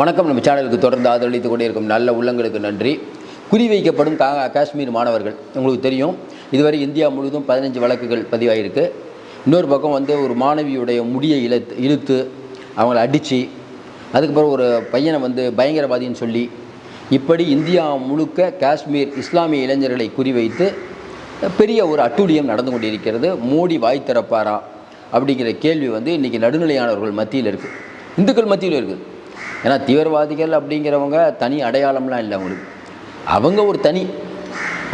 வணக்கம். நம்ம சேனலுக்கு தொடர்ந்து ஆதரவளித்து கொண்டே இருக்கும் நல்ல உள்ளங்களுக்கு நன்றி. குறிவைக்கப்படும் கா காஷ்மீர் மாணவர்கள் உங்களுக்கு தெரியும். இதுவரை இந்தியா முழுவதும் பதினஞ்சு வழக்குகள் பதிவாயிருக்கு. இன்னொரு பக்கம் வந்து ஒரு மாணவியுடைய முடியை இழுத்து இழுத்து அவங்கள அடித்து அதுக்கப்புறம் ஒரு பையனை வந்து பயங்கரவாதின்னு சொல்லி இப்படி இந்தியா முழுக்க காஷ்மீர் இஸ்லாமிய இளைஞர்களை குறிவைத்து பெரிய ஒரு அட்டூழியம் நடந்து கொண்டிருக்கிறது. மோடி வாய் திறப்பாரா? அப்படிங்கிற கேள்வி வந்து இன்றைக்கி நடுநிலையானவர்கள் மத்தியில் இருக்குது இந்துக்கள் மத்தியில் இருக்குது ஏன்னா தீவிரவாதிகள் அப்படிங்கிறவங்க தனி அடையாளம்லாம் இல்லை அவங்களுக்கு. அவங்க ஒரு தனி.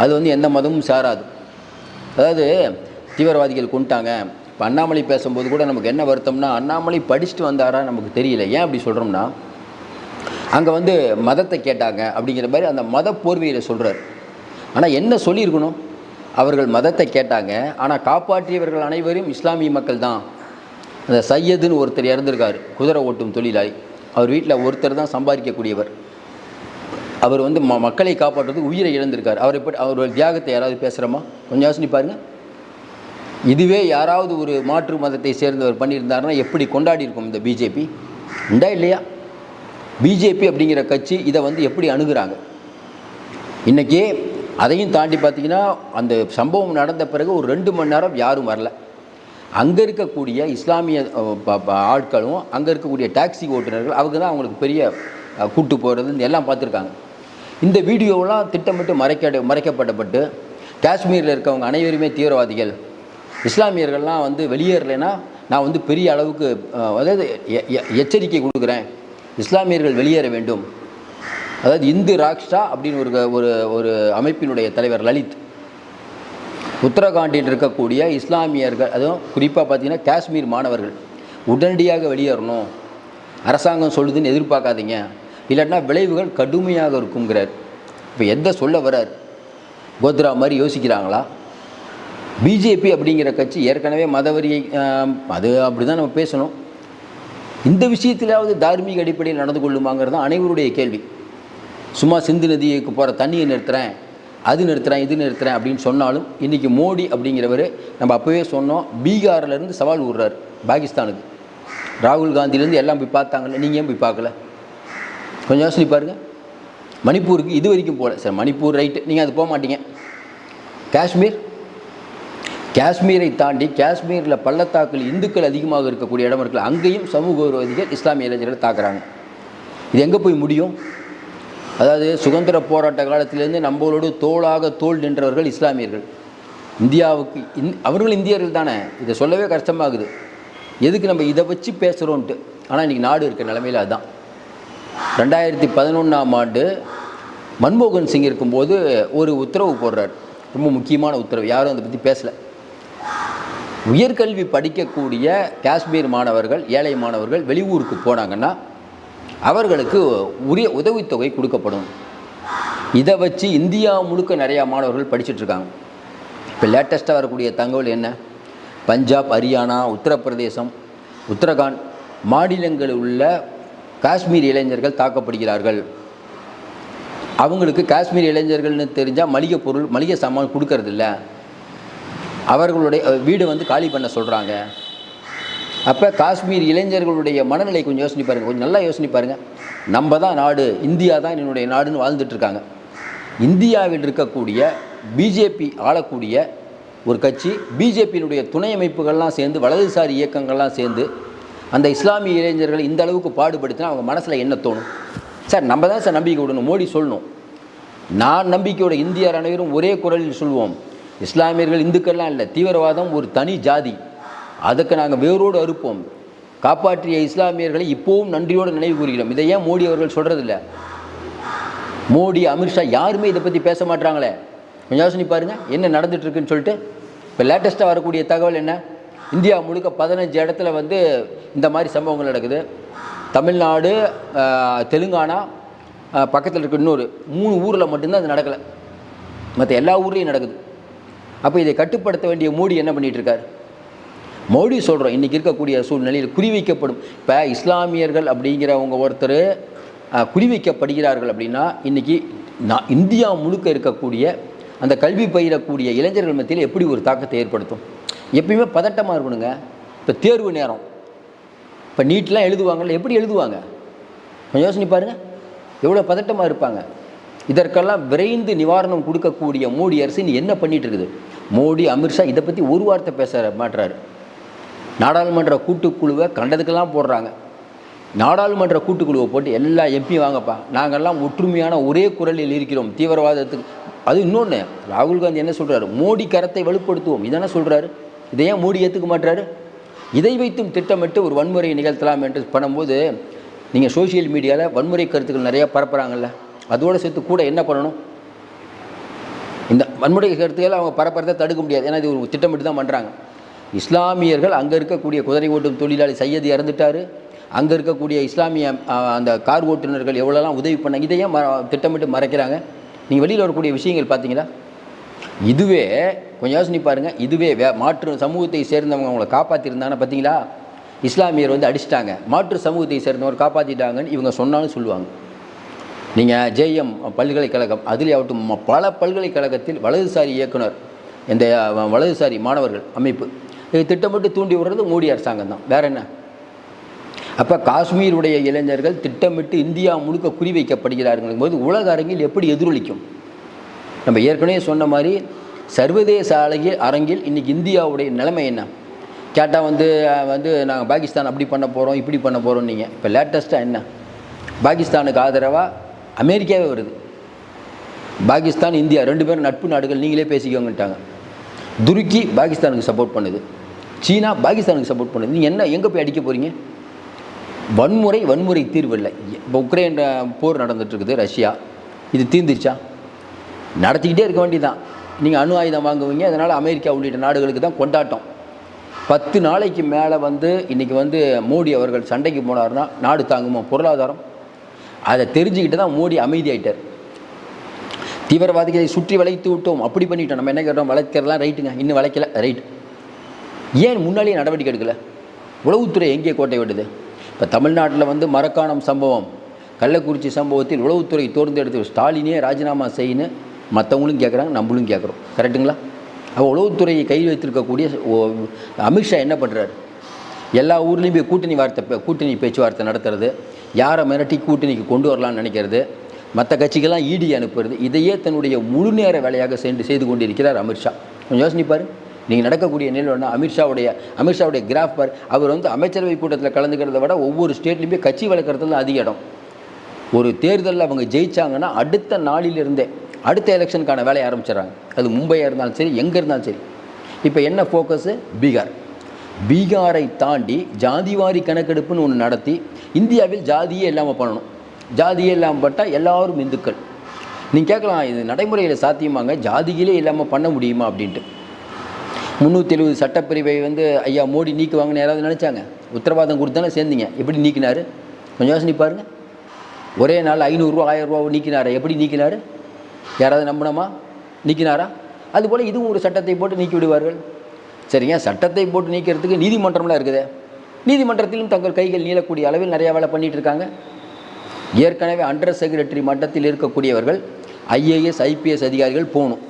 அது வந்து எந்த மதமும் சாராது. அதாவது தீவிரவாதிகள் கொண்டுட்டாங்க. இப்போ அண்ணாமலை பேசும்போது கூட நமக்கு என்ன வருத்தம்னா அண்ணாமலை படிச்சுட்டு வந்தாரா நமக்கு தெரியல. ஏன் அப்படி சொல்கிறோம்னா அங்கே வந்து மதத்தை கேட்டாங்க அப்படிங்கிற மாதிரி அந்த மத போர்வையில் சொல்கிறார் ஆனால் என்ன சொல்லியிருக்கணும்? அவர்கள் மதத்தை கேட்டாங்க. ஆனால் காப்பாற்றியவர்கள் அனைவரும் இஸ்லாமிய மக்கள் தான். அந்த சையதுன்னு ஒருத்தர் இறந்துருக்கார். குதிரை ஓட்டும் தொழிலாளி. அவர் வீட்டில் ஒருத்தர் தான் சம்பாதிக்கக்கூடியவர். அவர் வந்து ம மக்களை காப்பாற்றுறதுக்கு உயிரை இழந்திருக்கார். அவர் எப்படி அவர் தியாகத்தை யாராவது பேசுகிறோமா கொஞ்சம் யோசனை பாருங்கள் இதுவே யாராவது ஒரு மாற்று மதத்தை சேர்ந்தவர் பண்ணியிருந்தாருன்னா எப்படி கொண்டாடி இருக்கும் இந்த பிஜேபி? உண்டா இல்லையா? பிஜேபி அப்படிங்கிற கட்சி இதை வந்து எப்படி அணுகிறாங்க? இன்றைக்கி அதையும் தாண்டி பார்த்தீங்கன்னா அந்த சம்பவம் நடந்த பிறகு ஒரு ரெண்டு மணி நேரம் யாரும் வரல. அங்கே இருக்கக்கூடிய இஸ்லாமிய ப- ஆட்களும் அங்கே இருக்கக்கூடிய டாக்ஸி ஓட்டுநர்கள் அவங்க தான் அவங்களுக்கு பெரிய கூட்டு போகிறது இந்த எல்லாம் பார்த்துருக்காங்க. இந்த வீடியோவெலாம் திட்டமிட்டு மறைக்க மறைக்கப்படப்பட்டு காஷ்மீரில் இருக்கவங்க அனைவருமே தீவிரவாதிகள். இஸ்லாமியர்கள்லாம் வந்து வெளியேறலைன்னா நான் வந்து பெரிய அளவுக்கு அதாவது எ- எச்சரிக்கை கொடுக்குறேன். இஸ்லாமியர்கள் வெளியேற வேண்டும். அதாவது இந்து ராக்ஷா அப்படின்னு ஒரு ஒரு ஒரு அமைப்பினுடைய தலைவர் லலித். உத்தரகாண்டில் இருக்கக்கூடிய இஸ்லாமியர்கள் அதுவும் குறிப்பாக பார்த்தீங்கன்னா காஷ்மீர் மாணவர்கள் உடனடியாக வெளியேறணும். அரசாங்கம் சொல்லுதுன்னு எதிர்பார்க்காதீங்க. இல்லைன்னா விளைவுகள் கடுமையாக இருக்குங்கிறார். இப்போ எந்த சொல்ல வரார் கோத்ரா மாதிரி யோசிக்கிறாங்களா? பிஜேபி அப்படிங்கிற கட்சி ஏற்கனவே மதவரியை அது அப்படி தான் நம்ம பேசணும். இந்த விஷயத்திலாவது தார்மீக அடிப்படையில் நடந்து கொள்ளுமாங்கிறது தான் அனைவருடைய கேள்வி. சும்மா சிந்து நதிக்கு போகிற தண்ணியை நிறுத்துகிறேன் அது நிறுத்துறேன் இது நிறுத்துறேன் அப்படின்னு சொன்னாலும் இன்றைக்கி மோடி அப்படிங்கிறவர் நம்ம அப்போவே சொன்னோம் பீகார்லேருந்து சவால் விடுறார் பாகிஸ்தானுக்கு. ராகுல் காந்திலேருந்து எல்லாம் போய் பார்த்தாங்கல்ல நீங்கள் ஏன் போய் பார்க்கல? கொஞ்சம் யோசனை பாருங்கள் மணிப்பூருக்கு இது வரைக்கும் போகல சார் மணிப்பூர் ரைட்டு நீங்கள் அது போக மாட்டீங்க. காஷ்மீர்? காஷ்மீரை தாண்டி காஷ்மீரில் பள்ளத்தாக்கில் இந்துக்கள் அதிகமாக இருக்கக்கூடிய இடம் இருக்குல்ல அங்கேயும் சமூக விரோதிகள் இஸ்லாமிய இளைஞர்களை தாக்குறாங்க. இது எங்கே போய் முடியும்? அதாவது சுதந்திர போராட்ட காலத்திலேருந்து நம்மளோடு தோளாக தோள் நின்றவர்கள் இஸ்லாமியர்கள். இந்தியாவுக்கு இந் அவர்கள் இந்தியர்கள் தானே. இதை சொல்லவே கஷ்டமாகுது. எதுக்கு நம்ம இதை வச்சு பேசுகிறோன்ட்டு ஆனால் இன்றைக்கி நாடு இருக்க நிலமையில் அதுதான் ரெண்டாயிரத்தி பதினொன்றாம் ஆண்டு மன்மோகன் சிங் இருக்கும்போது ஒரு உத்தரவு போடுறார். ரொம்ப முக்கியமான உத்தரவு. யாரும் அதை பற்றி பேசலை. உயர்கல்வி படிக்கக்கூடிய காஷ்மீர் மாணவர்கள் ஏழை மாணவர்கள் வெளியூருக்கு போனாங்கன்னா அவர்களுக்கு உரிய உதவித்தொகை கொடுக்கப்படும். இதை வச்சு இந்தியா முழுக்க நிறையா மாணவர்கள் படிச்சுட்ருக்காங்க. இப்போ லேட்டஸ்ட்டாக வரக்கூடிய தகவல் என்ன? பஞ்சாப் ஹரியானா உத்தரப்பிரதேசம் உத்தரகாண்ட் மாநிலங்களில் உள்ள காஷ்மீர் இளைஞர்கள் தாக்கப்படுகிறார்கள். அவங்களுக்கு காஷ்மீர் இளைஞர்கள்னு தெரிஞ்சால் மளிகை பொருள் மளிகை சாமான் கொடுக்கறதில்ல. அவர்களுடைய வீடு வந்து காலி பண்ண சொல்கிறாங்க அப்போ காஷ்மீர் இளைஞர்களுடைய மனநிலை கொஞ்சம் யோசனை பாருங்கள் கொஞ்சம் நல்லா யோசனை பாருங்கள் நம்ம தான் நாடு இந்தியா தான் என்னுடைய நாடுன்னு வாழ்ந்துட்டுருக்காங்க இந்தியாவில் இருக்கக்கூடிய பிஜேபி ஆளக்கூடிய ஒரு கட்சி பிஜேபியினுடைய துணை அமைப்புகள்லாம் சேர்ந்து வலதுசாரி இயக்கங்கள்லாம் சேர்ந்து அந்த இஸ்லாமிய இளைஞர்களை இந்த அளவுக்கு பாடுபடுத்தினா அவங்க மனசில் என்ன தோணும்? சார் நம்ம தான் சார் நம்பிக்கை விடணும். மோடி சொல்லணும். நான் நம்பிக்கையோட இந்தியர் அனைவரும் ஒரே குரலில் சொல்வோம். இஸ்லாமியர்கள் இந்துக்கள்லாம் இல்லை. தீவிரவாதம் ஒரு தனி ஜாதி. அதுக்கு நாங்கள் வேரோடு அறுப்போம். காப்பாற்றிய இஸ்லாமியர்களை இப்போவும் நன்றியோடு நினைவு கூறுகிறோம். இதை ஏன் மோடி அவர்கள் சொல்கிறதில்ல மோடி அமித்ஷா யாருமே இதை பற்றி பேச மாட்றாங்களே? கொஞ்சம் யோசனை பாருங்கள் என்ன நடந்துட்டுருக்குன்னு சொல்லிட்டு இப்போ லேட்டஸ்ட்டாக வரக்கூடிய தகவல் என்ன? இந்தியா முழுக்க பதினஞ்சு இடத்துல வந்து இந்த மாதிரி சம்பவங்கள் நடக்குது. தமிழ்நாடு தெலுங்கானா பக்கத்தில் இருக்க இன்னொரு மூணு ஊரில் மட்டும்தான் அது நடக்கலை. மற்ற எல்லா ஊர்லேயும் நடக்குது. அப்போ இதை கட்டுப்படுத்த வேண்டிய மோடி என்ன பண்ணிகிட்ருக்கார் இருக்கார் மோடி சொல்கிறோம் இன்றைக்கி இருக்கக்கூடிய சூழ்நிலையில் குறிவைக்கப்படும். இப்போ இஸ்லாமியர்கள் அப்படிங்கிறவங்க ஒருத்தர் குறிவைக்கப்படுகிறார்கள் அப்படின்னா இன்றைக்கி நான் இந்தியா முழுக்க இருக்கக்கூடிய அந்த கல்வி பயிரக்கூடிய இளைஞர்கள் மத்தியில் எப்படி ஒரு தாக்கத்தை ஏற்படுத்தும்? எப்பயுமே பதட்டமாக இருக்கணுங்க. இப்போ தேர்வு நேரம். இப்போ நீட்லாம் எழுதுவாங்கல்ல எப்படி எழுதுவாங்க? கொஞ்சம் யோசனை பாருங்கள் எவ்வளோ பதட்டமாக இருப்பாங்க. இதற்கெல்லாம் விரைந்து நிவாரணம் கொடுக்கக்கூடிய மோடி அரசு என்ன பண்ணிகிட்டு இருக்குது? மோடி அமித்ஷா இதை பற்றி ஒரு வார்த்தை பேச மாட்டுறாரு நாடாளுமன்ற கூட்டுக்குழுவை கண்டதுக்கெல்லாம் போடுறாங்க. நாடாளுமன்ற கூட்டுக்குழுவை போட்டு எல்லா எம்பி வாங்கப்பா. நாங்கள்லாம் ஒற்றுமையான ஒரே குரலில் இருக்கிறோம். தீவிரவாதத்துக்கு. அது இன்னொன்று ராகுல் காந்தி என்ன சொல்கிறாரு மோடி கரத்தை வலுப்படுத்துவோம். இதான சொல்கிறாரு இதை ஏன் மோடி ஏற்றுக்க மாட்டாரு இதை வைத்தும் திட்டமிட்டு ஒரு வன்முறையை நிகழ்த்தலாம் என்று பண்ணும்போது நீங்கள் சோஷியல் மீடியாவில் வன்முறை கருத்துக்கள் நிறையா பரப்புகிறாங்கல்ல அதோடு சேர்த்து கூட என்ன பண்ணணும்? இந்த வன்முறை கருத்துக்களை அவங்க பரப்புறதை தடுக்க முடியாது. ஏன்னா இது ஒரு திட்டமிட்டு தான் பண்ணுறாங்க இஸ்லாமியர்கள் அங்கே இருக்கக்கூடிய குதிரை ஓட்டும் தொழிலாளி சையது இறந்துட்டார். அங்கே இருக்கக்கூடிய இஸ்லாமிய அந்த கார் ஓட்டுநர்கள் எவ்வளோலாம் உதவி பண்ணாங்க இதையே ம திட்டமிட்டு மறைக்கிறாங்க. நீங்கள் வெளியில் வரக்கூடிய விஷயங்கள் பார்த்தீங்களா? இதுவே கொஞ்சம் யோசனை பாருங்கள் இதுவே வே மாற்று சமூகத்தை சேர்ந்தவங்க அவங்கள காப்பாற்றிருந்தாங்கன்னா பார்த்தீங்களா? இஸ்லாமியர் வந்து அடிச்சிட்டாங்க. மாற்று சமூகத்தை சேர்ந்தவர் காப்பாற்றிட்டாங்கன்னு இவங்க சொன்னாலும் சொல்லுவாங்க. நீங்கள் ஜேஎம் பல்கலைக்கழகம் அதில் ஆகட்டும் பல பல்கலைக்கழகத்தில் வலதுசாரி இயக்குனர் இந்த வலதுசாரி மாணவர்கள் அமைப்பு இது திட்டமிட்டு தூண்டி விடுறது மோடி அரசாங்கம் தான். வேற என்ன? அப்போ காஷ்மீருடைய இளைஞர்கள் திட்டமிட்டு இந்தியா முழுக்க குறிவைக்கப்படுகிறார்கள் போது உலக அரங்கில் எப்படி எதிரொலிக்கும்? நம்ம ஏற்கனவே சொன்ன மாதிரி சர்வதேச அழகில் அரங்கில் இன்றைக்கி இந்தியாவுடைய நிலைமை என்ன? கேட்டால் வந்து வந்து நாங்கள் பாகிஸ்தான் அப்படி பண்ண போகிறோம் இப்படி பண்ண போகிறோம் நீங்கள் இப்போ லேட்டஸ்ட்டாக என்ன? பாகிஸ்தானுக்கு ஆதரவாக அமெரிக்காவே வருது. பாகிஸ்தான் இந்தியா ரெண்டு பேரும் நட்பு நாடுகள் நீங்களே பேசிக்கோங்கட்டாங்க துருக்கி பாகிஸ்தானுக்கு சப்போர்ட் பண்ணுது. சீனா பாகிஸ்தானுக்கு சப்போர்ட் பண்ணுது நீங்கள் என்ன எங்கே போய் அடிக்க போகிறீங்க வன்முறை வன்முறை தீர்வு இல்லை. இப்போ உக்ரைன் போர் நடந்துட்டுருக்குது ரஷ்யா. இது தீர்ந்துருச்சா? நடத்திக்கிட்டே இருக்க வேண்டியதான் நீங்கள் அணு ஆயுதம் வாங்குவீங்க அதனால் அமெரிக்கா உள்ளிட்ட நாடுகளுக்கு தான் கொண்டாட்டம். பத்து நாளைக்கு மேலே வந்து இன்றைக்கி வந்து மோடி அவர்கள் சண்டைக்கு போனார்னா நாடு தாங்குமா? பொருளாதாரம்? அதை தெரிஞ்சுக்கிட்டு தான் மோடி அமைதியாயிட்டார். தீவிரவாதிகளை சுற்றி வளைத்து விட்டோம். அப்படி பண்ணிட்டோம். நம்ம என்ன கேட்டோம்? வளைக்கிறதுலாம் ரைட்டுங்க இன்னும் வளைக்கல. ரைட் ஏன் முன்னாடியே நடவடிக்கை எடுக்கல? உளவுத்துறை எங்கே கோட்டை விடுது இப்போ தமிழ்நாட்டில் வந்து மரக்காணம் சம்பவம் கள்ளக்குறிச்சி சம்பவத்தில் உளவுத்துறை தேர்ந்தெடுத்து ஸ்டாலினே ராஜினாமா செய்யணும் மற்றவங்களும் கேட்குறாங்க நம்மளும் கேட்குறோம் கரெக்டுங்களா அப்போ உளவுத்துறையை கையில் வைத்திருக்கக்கூடிய ஓ- அமித்ஷா என்ன பண்ணுறாரு எல்லா ஊர்லேயும் போய் கூட்டணி வார்த்தை கூட்டணி பேச்சுவார்த்தை நடத்துறது யாரை மிரட்டி கூட்டணிக்கு கொண்டு வரலாம்னு நினைக்கிறது மற்ற கட்சிக்கெல்லாம் ஈடி அனுப்புறது இதையே தன்னுடைய முழு நேர வேலையாக சென்று செய்து கொண்டிருக்கிறார் அமித்ஷா கொஞ்சம் யோசனைப்பார் நீங்கள் நடக்கக்கூடிய நிலையில் அமித்ஷாவுடைய அமித்ஷாவுடைய கிராஃப் பார் அவர் வந்து அமைச்சரவை கூட்டத்தில் கலந்துக்கிறத விட ஒவ்வொரு ஸ்டேட்லேயுமே கட்சி வளர்க்குறதுல அதிக இடம். ஒரு தேர்தலில் அவங்க ஜெயிச்சாங்கன்னா அடுத்த நாளிலிருந்தே அடுத்த எலெக்ஷனுக்கான வேலையை ஆரம்பிச்சிடறாங்க. அது மும்பையாக இருந்தாலும் சரி எங்கே இருந்தாலும் சரி. இப்போ என்ன ஃபோக்கஸு பீகார். பீகாரை தாண்டி ஜாதிவாரி கணக்கெடுப்புன்னு ஒன்று நடத்தி இந்தியாவில் ஜாதியே இல்லாமல் பண்ணணும். ஜாதியே இல்லாமல் பட்டால் எல்லாரும் இந்துக்கள். நீங்கள் கேட்கலாம் இது நடைமுறையில் சாத்தியமாங்க? ஜாதியிலே இல்லாமல் பண்ண முடியுமா அப்படின்ட்டு. முந்நூற்றி எழுபது சட்டப்பிரிவை வந்து ஐயா மோடி நீக்குவாங்கன்னு யாராவது நினச்சாங்க? உத்தரவாதம் கொடுத்தானே சேர்ந்தீங்க. எப்படி நீக்கினார்? கொஞ்சம் யோசனை பாருங்க. ஒரே நாள் ஐநூறுரூவா ஆயிரரூவா நீக்கினாரா? எப்படி நீக்கினாரு? யாராவது நம்பினமா நீக்கினாரா? அதுபோல் இதுவும் ஒரு சட்டத்தை போட்டு நீக்கி விடுவார்கள். சரிங்க சட்டத்தை போட்டு நீக்கிறதுக்கு நீதிமன்றம்லாம் இருக்குது? நீதிமன்றத்திலும் தங்கள் கைகள் நீளக்கூடிய அளவில் நிறையா வேலை பண்ணிகிட்டு இருக்காங்க. ஏற்கனவே அண்டர் செக்ரட்டரி மட்டத்தில் இருக்கக்கூடியவர்கள் ஐஏஎஸ் ஐபிஎஸ் அதிகாரிகள் போகணும்.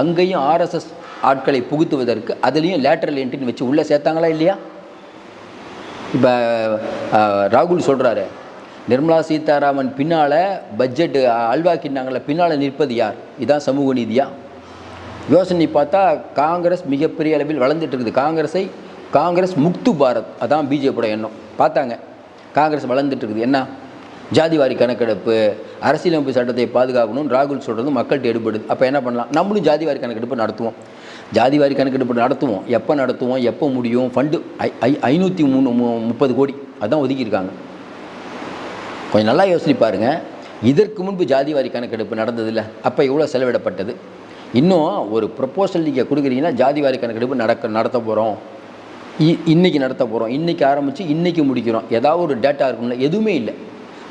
அங்கேயும் ஆர்எஸ்எஸ் ஆட்களை புகுத்துவதற்கு அதுலேயும் லேட்டரல் என்ட்ரின்னு வச்சு உள்ளே சேர்த்தாங்களா இல்லையா? இப்போ ராகுல் சொல்கிறாரு நிர்மலா சீதாராமன் பின்னால் பட்ஜெட் அல்வாக்கினாங்கள பின்னால் நிற்பது யார்? இதான் சமூக நீதியா? யோசனை பார்த்தா காங்கிரஸ் மிகப்பெரிய அளவில் வளர்ந்துட்டு இருக்குது. காங்கிரஸை காங்கிரஸ் முக்து பாரத் அதான் பிஜேபியோட எண்ணம். பார்த்தாங்க. காங்கிரஸ் வளர்ந்துட்டு இருக்குது. என்ன? ஜாதிவாரி கணக்கெடுப்பு அரசியலமைப்பு சட்டத்தை பாதுகாக்கணும்னு ராகுல் சொல்கிறது மக்கள்கிட்ட எடுபடுது. அப்போ என்ன பண்ணலாம்? நம்மளும் ஜாதிவாரி கணக்கெடுப்பு நடத்துவோம். ஜாதிவாரி கணக்கெடுப்பு நடத்துவோம். எப்போ நடத்துவோம்? எப்போ முடியும்? ஃபண்டு ஐ ஐ ஐநூற்றி மூணு மு- முப்பது கோடி. அதான் ஒதுக்கியிருக்காங்க கொஞ்சம் நல்லா யோசனை பாருங்கள் இதற்கு முன்பு ஜாதிவாரி கணக்கெடுப்பு நடந்ததில்ல. அப்போ எவ்வளோ செலவிடப்பட்டது? இன்னும் ஒரு ப்ரப்போசல் நீங்கள் கொடுக்குறீங்கன்னா ஜாதிவாரி கணக்கெடுப்பு நடக்க நடத்த போகிறோம் இன்னைக்கு நடத்த போகிறோம் இன்றைக்கி ஆரம்பித்து இன்றைக்கி முடிக்கிறோம். ஏதாவது ஒரு டேட்டா இருக்கும்ல. எதுவுமே இல்லை.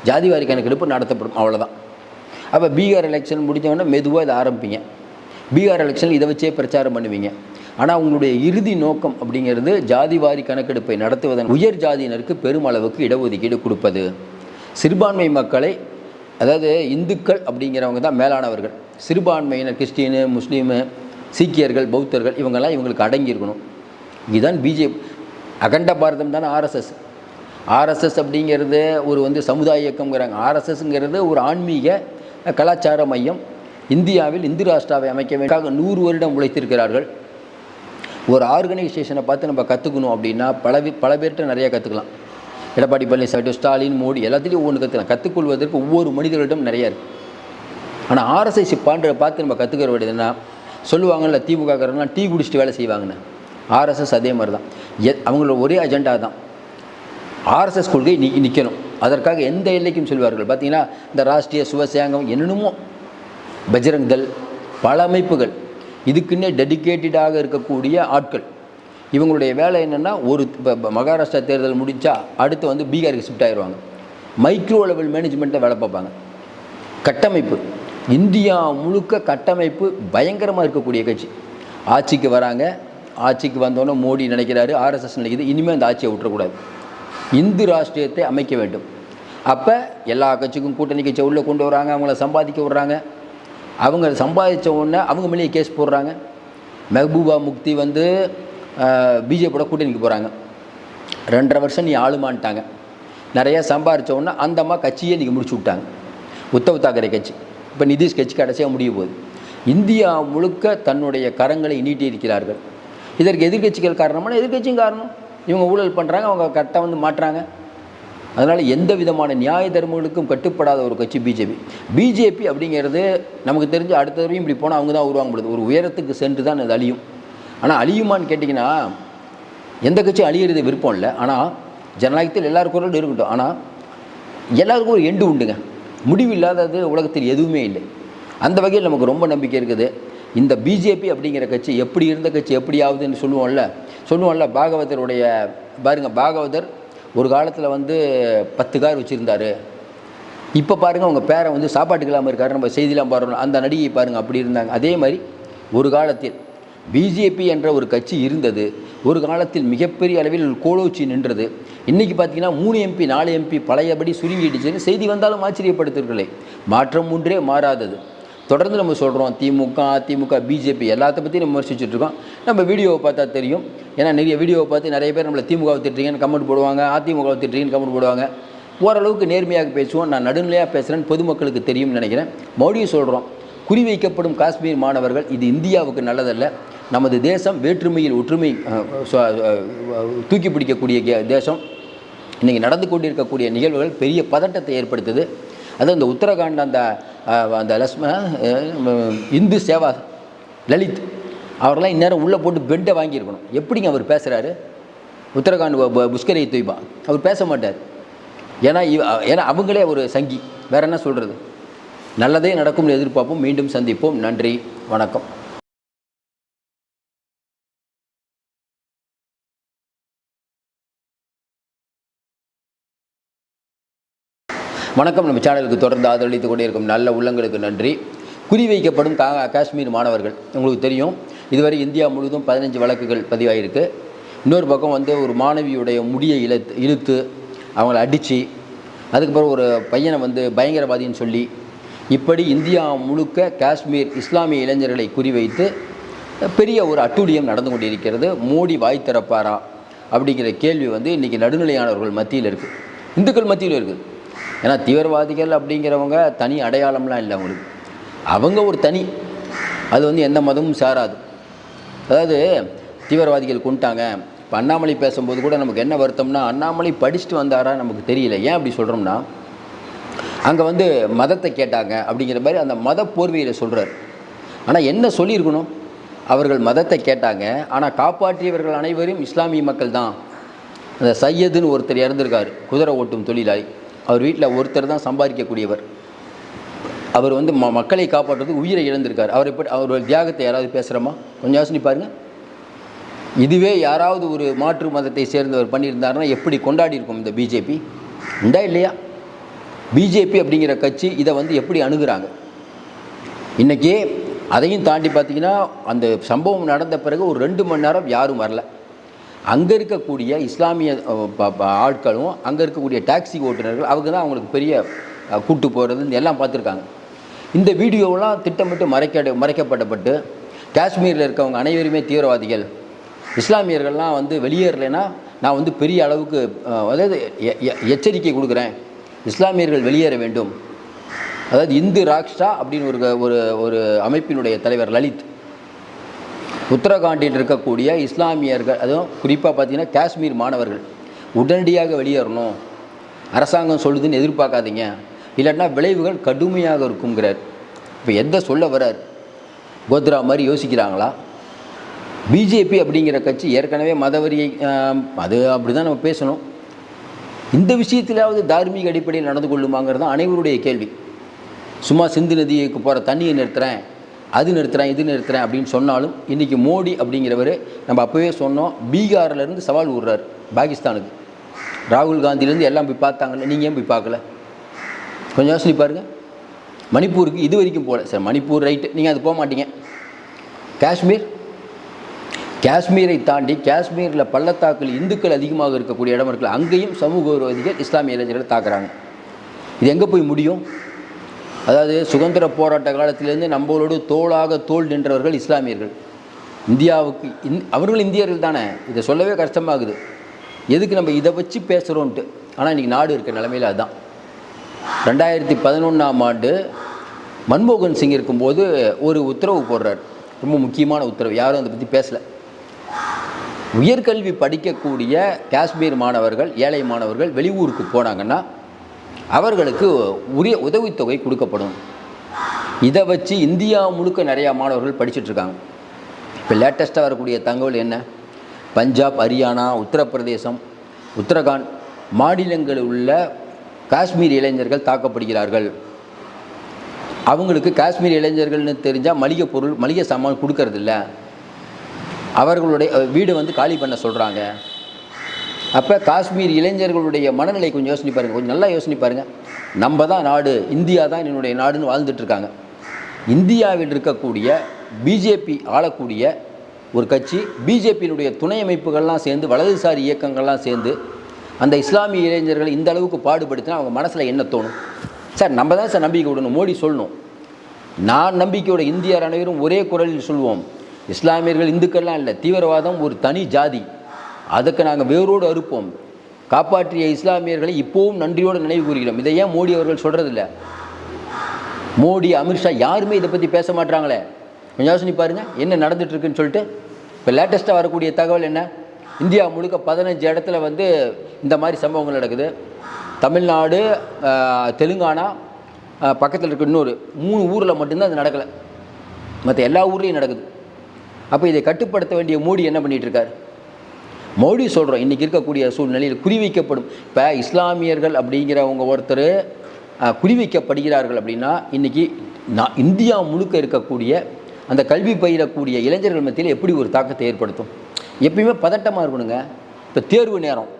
ஜாதிவாரி கணக்கெடுப்பு நடத்தப்படும். அவ்வளோதான் அப்போ பீகார் எலெக்ஷன் முடிஞ்சவொடனே மெதுவாக இதை ஆரம்பிப்பீங்க பீகார் எலெக்ஷன் இதை வச்சே பிரச்சாரம் பண்ணுவீங்க. ஆனால் உங்களுடைய இறுதி நோக்கம் அப்படிங்கிறது ஜாதிவாரி கணக்கெடுப்பை நடத்துவதன் உயர் ஜாதியினருக்கு பெருமளவுக்கு இடஒதுக்கீடு கொடுப்பது. சிறுபான்மை மக்களை அதாவது இந்துக்கள் அப்படிங்கிறவங்க தான் மேலானவர்கள். சிறுபான்மையினர் கிறிஸ்டினு முஸ்லீமு சீக்கியர்கள் பௌத்தர்கள் இவங்கெல்லாம் இவங்களுக்கு அடங்கியிருக்கணும். இதுதான் பிஜேபி அகண்ட பாரதம் தானே ஆர்எஸ்எஸ் ஆர்எஸ்எஸ் அப்படிங்கிறது ஒரு வந்து சமுதாய இயக்கம்ங்கிறாங்க. ஆர்எஸ்எஸ்ங்கிறது ஒரு ஆன்மீக கலாச்சார மையம். இந்தியாவில் இந்து ராஷ்டிராவை அமைக்க வேண்டிய நூறு வருடம் உழைத்திருக்கிறார்கள். ஒரு ஆர்கனைசேஷனை பார்த்து நம்ம கற்றுக்கணும் அப்படின்னா பல பல பேர்கிட்ட நிறையா கற்றுக்கலாம் எடப்பாடி பழனிசாமி ஸ்டாலின் மோடி எல்லாத்துலேயும் ஒவ்வொன்று கற்றுக்கலாம் கற்றுக்கொள்வதற்கு ஒவ்வொரு மனிதர்களிடம் நிறையா இருக்குது ஆனால் ஆர்எஸ்ஐ பாண்டை பார்த்து நம்ம கற்றுக்கிற வேண்டியதுன்னா சொல்லுவாங்கல்ல தீவு காரங்களாம் டீ குடிச்சிட்டு வேலை செய்வாங்கன்னு. ஆர்எஸ்எஸ் அதே மாதிரி தான் எ அவங்களோட ஒரே அஜெண்டா தான். ஆர்எஸ்எஸ் கொள்கை நி நிற்கணும் அதற்காக எந்த எல்லைக்கும் சொல்வார்கள். பார்த்தீங்கன்னா இந்த ராஷ்ட்ரிய சுவசேங்கம் என்னென்னமோ பஜ்ரங் பல அமைப்புகள். இதுக்குன்னே டெடிகேட்டடாக இருக்கக்கூடிய ஆட்கள். இவங்களுடைய வேலை என்னென்னா ஒரு இப்போ மகாராஷ்டிரா தேர்தல் முடித்தா அடுத்து வந்து பீகாருக்கு ஷிஃப்ட் ஆயிடுவாங்க மைக்ரோ லெவல் மேனேஜ்மெண்ட்டில் வேலை பார்ப்பாங்க. கட்டமைப்பு. இந்தியா முழுக்க கட்டமைப்பு பயங்கரமாக இருக்கக்கூடிய கட்சி. ஆட்சிக்கு வராங்க. ஆட்சிக்கு வந்தோன்னே மோடி நினைக்கிறாரு ஆர்எஸ்எஸ் நினைக்கிது. இனிமேல் அந்த ஆட்சியை விட்டுறக்கூடாது. இந்து ராஷ்டிரியத்தை அமைக்க வேண்டும். அப்போ எல்லா கட்சிக்கும் கூட்டணி கட்சியை உள்ளே கொண்டு வராங்க. அவங்கள சம்பாதிக்க விடுறாங்க. அவங்க சம்பாதிச்ச உடனே அவங்க மேலேயே கேஸ் போடுறாங்க. மெஹபூபா முக்தி வந்து பிஜேபியோட கூட்டணிக்கு போகிறாங்க ரெண்டரை வருஷம் நீ ஆளுமான்ட்டாங்க. நிறையா சம்பாரிச்ச உடனே அந்த அம்மா கட்சியே இன்றைக்கி முடிச்சு விட்டாங்க. உத்தவ் தாக்கரே கட்சி. இப்போ நிதிஷ் கட்சி கடைசியாக முடிய போகுது. இந்தியா முழுக்க தன்னுடைய கரங்களை நீட்டி இருக்கிறார்கள். இதற்கு எதிர்கட்சிகள் காரணமான எதிர்கட்சியும் காரணம். இவங்க ஊழல் பண்ணுறாங்க அவங்க கரெக்டாக வந்து மாட்டுறாங்க. அதனால் எந்த விதமான நியாய தர்மங்களுக்கும் கட்டுப்படாத ஒரு கட்சி பிஜேபி பிஜேபி அப்படிங்கிறது நமக்கு தெரிஞ்சு அடுத்த தடவையும் இப்படி போனால் அவங்க தான் உருவாங்க ஒரு உயரத்துக்கு சென்று தான் அது அழியும். ஆனால் அழியுமான்னு கேட்டிங்கன்னா எந்த கட்சியும் அழியிறது விருப்பம் இல்லை. ஆனால் ஜனநாயகத்தில் எல்லாருக்கும் குரல் இருக்கட்டும். ஆனால் எல்லாருக்கும் ஒரு எண்டு உண்டுங்க. முடிவு இல்லாதது உலகத்தில் எதுவுமே இல்லை. அந்த வகையில் நமக்கு ரொம்ப நம்பிக்கை இருக்குது. இந்த பிஜேபி அப்படிங்கிற கட்சி எப்படி இருந்த கட்சி எப்படி ஆகுதுன்னு சொல்லுவோம்ல. சொல்லுவோம்ல பாகவதருடைய பாருங்கள் பாகவதர் ஒரு காலத்தில் வந்து பத்து கார் வச்சுருந்தார். இப்போ பாருங்கள் உங்கள் பேரை வந்து சாப்பாட்டுக்கு இல்லாமல் இருக்காரு. நம்ம செய்திலாம் பாருறோம் அந்த நடிகை பாருங்கள் அப்படி இருந்தாங்க. அதே மாதிரி ஒரு காலத்தில் பிஜேபி என்ற ஒரு கட்சி இருந்தது. ஒரு காலத்தில் மிகப்பெரிய அளவில் கோலோச்சி நின்றது. இன்றைக்கி பார்த்தீங்கன்னா மூணு எம்பி நாலு எம்பி பழையபடி சுருங்கிடுச்சுன்னு செய்தி வந்தாலும் ஆச்சரியப்படுத்துகிறீர்களே மாற்றம் ஒன்றே மாறாதது. தொடர்ந்து நம்ம சொல்கிறோம் திமுக அதிமுக பிஜேபி எல்லாத்த பற்றியும் நம்ம விமர்சிச்சுட்டு இருக்கோம். நம்ம வீடியோவை பார்த்தா தெரியும். ஏன்னா நிறைய வீடியோவை பார்த்து நிறைய பேர் நம்மளை திமுக திட்டுறீங்கன்னு கமெண்ட் போடுவாங்க அதிமுகவை திட்டுறீங்கன்னு கமெண்ட் போடுவாங்க. ஓரளவுக்கு நேர்மையாக பேசுவோம் நான் நடுநிலையாக பேசுகிறேன்னு பொதுமக்களுக்கு தெரியும்னு நினைக்கிறேன். மறுபடியும் சொல்கிறோம் குறிவைக்கப்படும் காஷ்மீர் மாணவர்கள் இது இந்தியாவுக்கு நல்லதல்ல. நமது தேசம் வேற்றுமையில் ஒற்றுமை தூக்கி பிடிக்கக்கூடிய கே- தேசம். இன்றைக்கி நடந்து கொண்டிருக்கக்கூடிய நிகழ்வுகள் பெரிய பதட்டத்தை ஏற்படுத்துது. அது அந்த உத்தரகாண்ட் அந்த அந்த லக்ஷ்ம இந்து சேவா லலித் அவரெல்லாம் இந்நேரம் உள்ளே போட்டு பெட்டை வாங்கியிருக்கணும். எப்படிங்க அவர் பேசுகிறாரு உத்தரகாண்ட் புஷ்கரை தொய்பா அவர் பேச மாட்டார். ஏன்னா இவ- ஏன்னா அவங்களே ஒரு சங்கி. வேற என்ன சொல்கிறது நல்லதே நடக்கும்னு எதிர்பார்ப்போம். மீண்டும் சந்திப்போம். நன்றி. வணக்கம். வணக்கம். நம்ம சேனலுக்கு தொடர்ந்து ஆதரவளித்து கொண்டே இருக்கும் நல்ல உள்ளங்களுக்கு நன்றி. குறிவைக்கப்படும் கா காஷ்மீர் மாணவர்கள் உங்களுக்கு தெரியும். இதுவரை இந்தியா முழுவதும் பதினஞ்சு வழக்குகள் பதிவாகியிருக்கு இன்னொரு பக்கம் வந்து ஒரு மாணவியுடைய முடியை இழுத்து இழுத்து அவங்கள அடித்து அதுக்கப்புறம் ஒரு பையனை வந்து பயங்கரவாதின்னு சொல்லி இப்படி இந்தியா முழுக்க காஷ்மீர் இஸ்லாமிய இளைஞர்களை குறிவைத்து பெரிய ஒரு அட்டூழியம் நடந்து கொண்டிருக்கிறது. மோடி வாய் திறப்பாரா? அப்படிங்கிற கேள்வி வந்து இன்றைக்கி நடுநிலையானவர்கள் மத்தியில் இருக்குது இந்துக்கள் மத்தியில் இருக்குது ஏன்னா தீவிரவாதிகள் அப்படிங்கிறவங்க தனி அடையாளம்லாம் இல்லை அவங்களுக்கு. அவங்க ஒரு தனி. அது வந்து எந்த மதமும் சாராது. அதாவது தீவிரவாதிகள் கொண்டுட்டாங்க இப்போ அண்ணாமலை பேசும்போது கூட நமக்கு என்ன வருத்தம்னா அண்ணாமலை படிச்சுட்டு வந்தாரா நமக்கு தெரியல. ஏன் அப்படி சொல்கிறோம்னா அங்கே வந்து மதத்தை கேட்டாங்க அப்படிங்கிற மாதிரி அந்த மத போர்வையில் சொல்கிறார் ஆனால் என்ன சொல்லியிருக்கணும்? அவர்கள் மதத்தை கேட்டாங்க. ஆனால் காப்பாற்றியவர்கள் அனைவரும் இஸ்லாமிய மக்கள் தான். அந்த சையதுன்னு ஒருத்தர் இறந்துருக்கார். குதிரை ஓட்டும் தொழிலாளி. அவர் வீட்டில் ஒருத்தர் தான் சம்பாதிக்கக்கூடியவர். அவர் வந்து ம மக்களை காப்பாற்றுறதுக்கு உயிரை இழந்திருக்கார். அவர் எப்படி அவர் தியாகத்தை யாராவது பேசுகிறோமா கொஞ்சம் யோசனை பாருங்கள் இதுவே யாராவது ஒரு மாற்று மதத்தை சேர்ந்தவர் பண்ணியிருந்தாருன்னா எப்படி கொண்டாடி இருக்கும் இந்த பிஜேபி உண்டா இல்லையா? பிஜேபி அப்படிங்கிற கட்சி இதை வந்து எப்படி அணுகிறாங்க? இன்றைக்கி அதையும் தாண்டி பார்த்திங்கன்னா அந்த சம்பவம் நடந்த பிறகு ஒரு ரெண்டு மணி நேரம் யாரும் வரல. அங்கே இருக்கக்கூடிய இஸ்லாமிய ஆட்களும் அங்கே இருக்கக்கூடிய டாக்ஸி ஓட்டுநர்கள் அவங்க தான் அவங்களுக்கு பெரிய கூட்டு போகிறது எல்லாம் பார்த்துருக்காங்க. இந்த வீடியோவெலாம் திட்டமிட்டு மறைக்க மறைக்கப்படப்பட்டு காஷ்மீரில் இருக்கவங்க அனைவருமே தீவிரவாதிகள். இஸ்லாமியர்கள்லாம் வந்து வெளியேறலைன்னா நான் வந்து பெரிய அளவுக்கு அதாவது எ- எ- எச்சரிக்கை கொடுக்குறேன். இஸ்லாமியர்கள் வெளியேற வேண்டும். அதாவது இந்து ராக்ஷா அப்படின்னு ஒரு ஒரு ஒரு அமைப்பினுடைய தலைவர் லலித். உத்தரகாண்டில் இருக்கக்கூடிய இஸ்லாமியர்கள் அதுவும் குறிப்பாக பார்த்திங்கன்னா காஷ்மீர் மாணவர்கள் உடனடியாக வெளியேறணும். அரசாங்கம் சொல்லுதுன்னு எதிர்பார்க்காதீங்க. இல்லைன்னா விளைவுகள் கடுமையாக இருக்குங்கிறார் இப்போ எந்த சொல்ல வரார் கோத்ரா மாதிரி யோசிக்கிறாங்களா? பிஜேபி அப்படிங்கிற கட்சி ஏற்கனவே மதவரியை அது அப்படி தான் நம்ம பேசணும். இந்த விஷயத்திலாவது தார்மீக அடிப்படையில் நடந்து கொள்ளுமாங்கிறது தான் அனைவருடைய கேள்வி. சும்மா சிந்து நதிக்கு போகிற தண்ணியை நிறுத்துகிறேன் அது நிறுத்துறேன் இது நிறுத்துறேன் அப்படின்னு சொன்னாலும் இன்றைக்கி மோடி அப்படிங்கிறவர் நம்ம அப்போவே சொன்னோம் பீகார்லேருந்து சவால் விடுறாரு பாகிஸ்தானுக்கு. ராகுல் காந்திலேருந்து எல்லாம் போய் பார்த்தாங்கல்ல நீங்கள் ஏன் போய் பார்க்கல? கொஞ்சம் யோசனை பாருங்கள் மணிப்பூருக்கு இது வரைக்கும் போகல சார் மணிப்பூர் ரைட்டு நீங்கள் அது போக மாட்டீங்க. காஷ்மீர்? காஷ்மீரை தாண்டி காஷ்மீரில் பள்ளத்தாக்கில் இந்துக்கள் அதிகமாக இருக்கக்கூடிய இடம் இருக்குல்ல அங்கேயும் சமூக விரோதிகள் இஸ்லாமிய இளைஞர்களை தாக்குறாங்க. இது எங்கே போய் முடியும்? அதாவது சுதந்திர போராட்ட காலத்திலேருந்து நம்மளோடு தோளாக தோள் நின்றவர்கள் இஸ்லாமியர்கள். இந்தியாவுக்கு இந் அவர்கள் இந்தியர்கள் தானே. இதை சொல்லவே கஷ்டமாகுது. எதுக்கு நம்ம இதை வச்சு பேசுகிறோன்ட்டு ஆனால் இன்றைக்கி நாடு இருக்க நிலமையில அதுதான் ரெண்டாயிரத்தி பதினொன்றாம் ஆண்டு மன்மோகன் சிங் இருக்கும்போது ஒரு உத்தரவு போடுறார். ரொம்ப முக்கியமான உத்தரவு. யாரும் அதை பற்றி பேசலை. உயர்கல்வி படிக்கக்கூடிய காஷ்மீர் மாணவர்கள் ஏழை மாணவர்கள் வெளியூருக்கு போனாங்கன்னா அவர்களுக்கு உரிய உதவித்தொகை கொடுக்கப்படும். இதை வச்சு இந்தியா முழுக்க நிறையா மாணவர்கள் படிச்சுட்ருக்காங்க. இப்போ லேட்டஸ்ட்டாக வரக்கூடிய தகவல் என்ன? பஞ்சாப் ஹரியானா உத்தரப்பிரதேசம் உத்தரகாண்ட் மாநிலங்களில் உள்ள காஷ்மீர் இளைஞர்கள் தாக்கப்படுகிறார்கள். அவங்களுக்கு காஷ்மீர் இளைஞர்கள்னு தெரிஞ்சால் மளிகை பொருள் மளிகை சாமான் கொடுக்கறதில்ல. அவர்களுடைய வீடு வந்து காலி பண்ண சொல்கிறாங்க அப்போ காஷ்மீர் இளைஞர்களுடைய மனநிலை கொஞ்சம் யோசனை பாருங்கள் கொஞ்சம் நல்லா யோசனை பாருங்கள் நம்ம தான் நாடு இந்தியா தான் என்னுடைய நாடுன்னு வாழ்ந்துட்டு இருக்காங்க இந்தியாவில் இருக்கக்கூடிய பிஜேபி ஆளக்கூடிய ஒரு கட்சி பிஜேபியினுடைய துணை அமைப்புகள்லாம் சேர்ந்து வலதுசாரி இயக்கங்கள்லாம் சேர்ந்து அந்த இஸ்லாமிய இளைஞர்களை இந்த அளவுக்கு பாடுபடுத்தினா அவங்க மனசில் என்ன தோணும்? சார் நம்ம தான் சார் நம்பிக்கை விடணும். மோடி சொல்லணும். நான் நம்பிக்கையோட இந்தியர் அனைவரும் ஒரே குரலில் சொல்வோம். இஸ்லாமியர்கள் இந்துக்கள்லாம் இல்லை. தீவிரவாதம் ஒரு தனி ஜாதி. அதுக்கு நாங்கள் வேரோடு அறுப்போம். காப்பாற்றிய இஸ்லாமியர்களை இப்போவும் நன்றியோடு நினைவு கூறுகிறோம். இதை ஏன் மோடி அவர்கள் சொல்கிறதில்ல மோடி அமித்ஷா யாருமே இதை பற்றி பேச மாட்றாங்களே? கொஞ்சம் யோசனை பாருங்கள் என்ன நடந்துட்டு இருக்குன்னு சொல்லிட்டு இப்போ லேட்டஸ்ட்டாக வரக்கூடிய தகவல் என்ன? இந்தியா முழுக்க பதினஞ்சு இடத்துல வந்து இந்த மாதிரி சம்பவங்கள் நடக்குது. தமிழ்நாடு தெலுங்கானா பக்கத்தில் இருக்க இன்னொரு மூணு ஊரில் மட்டும்தான் அது நடக்கலை. மற்ற எல்லா ஊர்லேயும் நடக்குது. அப்போ இதை கட்டுப்படுத்த வேண்டிய மோடி என்ன பண்ணிகிட்ருக்காரு இருக்காரு மோடி சொல்கிறோம் இன்றைக்கி இருக்கக்கூடிய சூழ்நிலையில் குறிவைக்கப்படும். இப்போ இஸ்லாமியர்கள் அப்படிங்கிறவங்க ஒருத்தர் குறிவைக்கப்படுகிறார்கள் அப்படின்னா இன்றைக்கி நான் இந்தியா முழுக்க இருக்கக்கூடிய அந்த கல்வி பயிரக்கூடிய இளைஞர்கள் மத்தியில் எப்படி ஒரு தாக்கத்தை ஏற்படுத்தும்? எப்பயுமே பதட்டமாக இருக்கணுங்க. இப்போ தேர்வு நேரம்.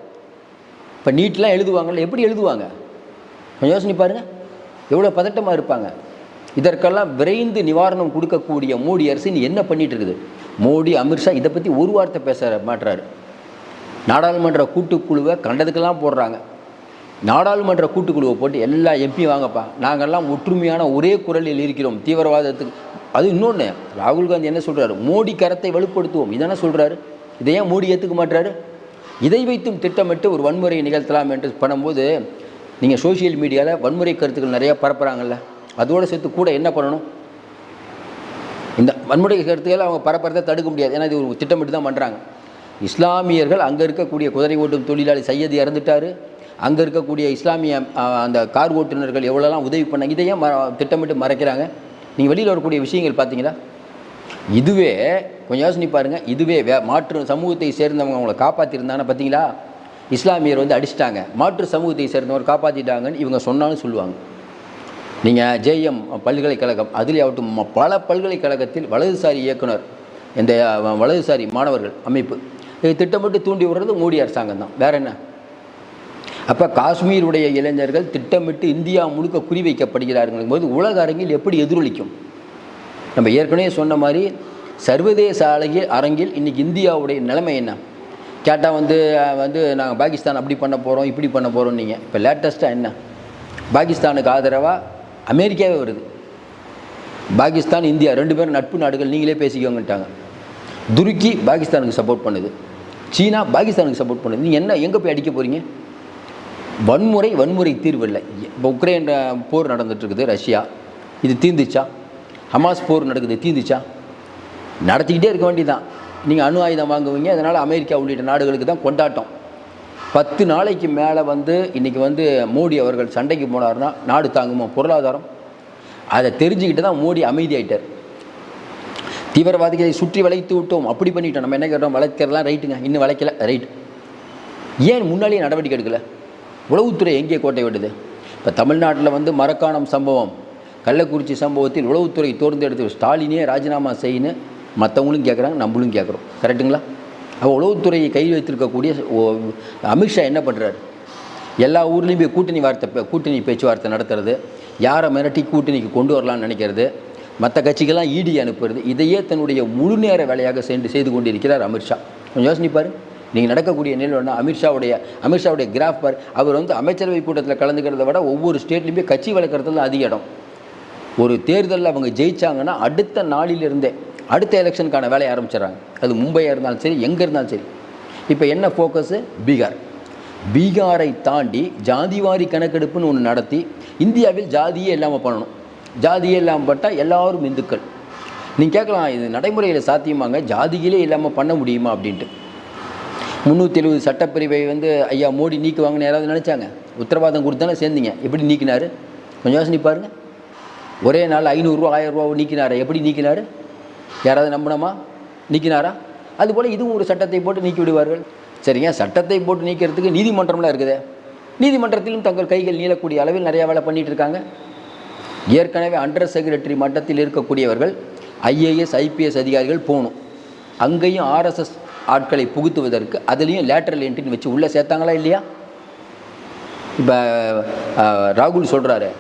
இப்போ நீட்லாம் எழுதுவாங்கல்ல எப்படி எழுதுவாங்க? யோசனை பாருங்கள் எவ்வளோ பதட்டமாக இருப்பாங்க. இதற்கெல்லாம் விரைந்து நிவாரணம் கொடுக்கக்கூடிய மோடி அரசு இனி என்ன பண்ணிகிட்டு இருக்குது? மோடி அமித்ஷா இதை பற்றி ஒரு வார்த்தை பேச மாட்டுறாரு நாடாளுமன்ற கூட்டுக்குழுவை கண்டதுக்கெல்லாம் போடுறாங்க. நாடாளுமன்ற கூட்டுக்குழுவை போட்டு எல்லா எம்பி வாங்கப்பா. நாங்கள்லாம் ஒற்றுமையான ஒரே குரலில் இருக்கிறோம். தீவிரவாதத்துக்கு. அது இன்னொன்று ராகுல் காந்தி என்ன சொல்கிறாரு மோடி கரத்தை வலுப்படுத்துவோம். இதான சொல்கிறாரு இதை ஏன் மோடி ஏற்றுக்க மாட்டாரு இதை வைத்தும் திட்டமிட்டு ஒரு வன்முறையை நிகழ்த்தலாம் என்று பண்ணும்போது நீங்கள் சோஷியல் மீடியாவில் வன்முறை கருத்துக்கள் நிறையா பரப்புகிறாங்கல்ல அதோடு சேர்த்து கூட என்ன பண்ணணும்? இந்த வன்முறை கருத்துக்களை அவங்க பரப்புறதை தடுக்க முடியாது. ஏன்னா இது ஒரு திட்டமிட்டு தான் பண்ணுறாங்க இஸ்லாமியர்கள் அங்கே இருக்கக்கூடிய குதிரை ஓட்டும் தொழிலாளி சையது இறந்துட்டாரு. அங்கே இருக்கக்கூடிய இஸ்லாமிய அந்த கார் ஓட்டுநர்கள் எவ்வளோலாம் உதவி பண்ணாங்க இதையே ம திட்டமிட்டு மறைக்கிறாங்க. நீங்கள் வெளியில் வரக்கூடிய விஷயங்கள் பார்த்தீங்களா இதுவே கொஞ்சம் யோசனை பாருங்கள் இதுவே வே மாற்று சமூகத்தை சேர்ந்தவங்க அவங்கள காப்பாற்றிருந்தாங்கன்னா பார்த்தீங்களா இஸ்லாமியர் வந்து அடிச்சிட்டாங்க. மாற்று சமூகத்தை சேர்ந்தவர் காப்பாற்றிட்டாங்கன்னு இவங்க சொன்னாலும் சொல்லுவாங்க. நீங்கள் ஜேஎம் பல்கலைக்கழகம் அதில் ஆகட்டும் பல பல்கலைக்கழகத்தில் வலதுசாரி இயக்குனர் இந்த வலதுசாரி மாணவர்கள் அமைப்பு இது திட்டமிட்டு தூண்டி விடுறது மோடி அரசாங்கம் தான். வேற என்ன? அப்போ காஷ்மீருடைய இளைஞர்கள் திட்டமிட்டு இந்தியா முழுக்க குறிவைக்கப்படுகிறார்கள் போது உலக அரங்கில் எப்படி எதிரொலிக்கும்? நம்ம ஏற்கனவே சொன்ன மாதிரி சர்வதேச அழகில் அரங்கில் இன்றைக்கி இந்தியாவுடைய நிலைமை என்ன? கேட்டால் வந்து வந்து நாங்கள் பாகிஸ்தான் அப்படி பண்ண போகிறோம் இப்படி பண்ண போகிறோம் நீங்கள் இப்போ லேட்டஸ்ட்டாக என்ன? பாகிஸ்தானுக்கு ஆதரவாக அமெரிக்காவே வருது. பாகிஸ்தான் இந்தியா ரெண்டு பேரும் நட்பு நாடுகள் நீங்களே பேசிக்கோங்கட்டாங்க துருக்கி பாகிஸ்தானுக்கு சப்போர்ட் பண்ணுது. சீனா பாகிஸ்தானுக்கு சப்போர்ட் பண்ணுது நீங்கள் என்ன எங்கே போய் அடிக்க போகிறீங்க வன்முறை வன்முறை தீர்வு இல்லை. இப்போ உக்ரைன் போர் நடந்துகிட்ருக்குது ரஷ்யா. இது தீர்ந்துச்சா ஹமாஸ் போர் நடக்குது தீர்ந்துச்சா நடத்திக்கிட்டே இருக்க வேண்டியதான் நீங்கள் அணு ஆயுதம் வாங்குவீங்க அதனால் அமெரிக்கா உள்ளிட்ட நாடுகளுக்கு தான் கொண்டாட்டம். பத்து நாளைக்கு மேலே வந்து இன்றைக்கி வந்து மோடி அவர்கள் சண்டைக்கு போனார்னா நாடு தாங்குமா? பொருளாதாரம். அதை தெரிஞ்சுக்கிட்டு தான் மோடி அமைதியாயிட்டார். தீவிரவாதிகளை சுற்றி வளைத்து விட்டோம். அப்படி பண்ணிட்டோம். நம்ம என்ன கேட்டோம்? வளைக்கிறதுலாம் ரைட்டுங்க. இன்னும் வளைக்கல. ரைட். ஏன் முன்னாடியே நடவடிக்கை எடுக்கல? உளவுத்துறை எங்கே கோட்டை விடுது? இப்போ தமிழ்நாட்டில் வந்து மரக்காணம் சம்பவம். கள்ளக்குறிச்சி சம்பவத்தில் உளவுத்துறை தேர்ந்தெடுத்து ஸ்டாலினே ராஜினாமா செய்யணும் மற்றவங்களும் கேட்குறாங்க நம்மளும் கேட்குறோம் கரெக்டுங்களா அப்போ உளவுத்துறையை கை வைத்திருக்கக்கூடிய ஓ- அமித்ஷா என்ன பண்ணுறாரு எல்லா ஊர்லேயும் போய் கூட்டணி வார்த்தை கூட்டணி பேச்சுவார்த்தை நடத்துறது. யாரை மிரட்டி கூட்டணிக்கு கொண்டு வரலான்னு நினைக்கிறது? மற்ற கட்சிக்கெல்லாம் ஈடி அனுப்புறது இதையே தன்னுடைய முழு நேர வேலையாக சென்று செய்து கொண்டிருக்கிறார் அமித்ஷா கொஞ்சம் யோசனைப்பார் நீங்கள் நடக்கக்கூடிய நிலையில் அமித்ஷாவுடைய அமித்ஷாவுடைய கிராஃப் பார். அவர் வந்து அமைச்சரவை கூட்டத்தில் கலந்துக்கிறத விட ஒவ்வொரு ஸ்டேட்லேயுமே கட்சி வளர்க்குறதுல அதிக இடம். ஒரு தேர்தலில் அவங்க ஜெயித்தாங்கன்னா அடுத்த நாளிலிருந்தே அடுத்த எலெக்ஷனுக்கான வேலையை ஆரம்பிச்சிடறாங்க. அது மும்பையாக இருந்தாலும் சரி எங்கே இருந்தாலும் சரி. இப்போ என்ன ஃபோக்கஸு பீகார். பீகாரை தாண்டி ஜாதிவாரி கணக்கெடுப்புன்னு ஒன்று நடத்தி இந்தியாவில் ஜாதியே இல்லாமல் பண்ணணும். ஜாதியே இல்லாமல் பட்டால் எல்லாரும் இந்துக்கள். நீங்கள் கேட்கலாம் இது நடைமுறையில் சாத்தியமாங்க? ஜாதிகளே இல்லாமல் பண்ண முடியுமா அப்படின்ட்டு. முந்நூற்றி எழுபது சட்டப்பிரிவை வந்து ஐயா மோடி நீக்குவாங்கன்னு யாராவது நினச்சாங்க? உத்தரவாதம் கொடுத்தானே சேர்ந்தீங்க. எப்படி நீக்கினாரு? கொஞ்சம் யோசனை பாருங்கள் ஒரே நாள் ஐநூறுரூவா ஆயிரம் ரூபா நீக்கினாரா? எப்படி நீக்கினார்? யாராவது நம்பினமா நீக்கினாரா? அதுபோல் இதுவும் ஒரு சட்டத்தை போட்டு நீக்கி விடுவார்கள். சரிங்க சட்டத்தை போட்டு நீக்கிறதுக்கு நீதிமன்றம்லாம் இருக்குதே. நீதிமன்றத்திலும் தங்கள் கைகள் நீளக்கூடிய அளவில் நிறையா வேலை பண்ணிகிட்டு இருக்காங்க. ஏற்கனவே அண்டர் செக்ரட்டரி மட்டத்தில் இருக்கக்கூடியவர்கள் ஐஏஎஸ் ஐபிஎஸ் அதிகாரிகள் போகணும். அங்கேயும் ஆர்எஸ்எஸ் ஆட்களை புகுத்துவதற்கு அதுலேயும் லேட்டரல் என்ட்ரின்னு வச்சு உள்ளே சேர்த்தாங்களா இல்லையா? இப்போ ராகுல் சொல்கிறாரு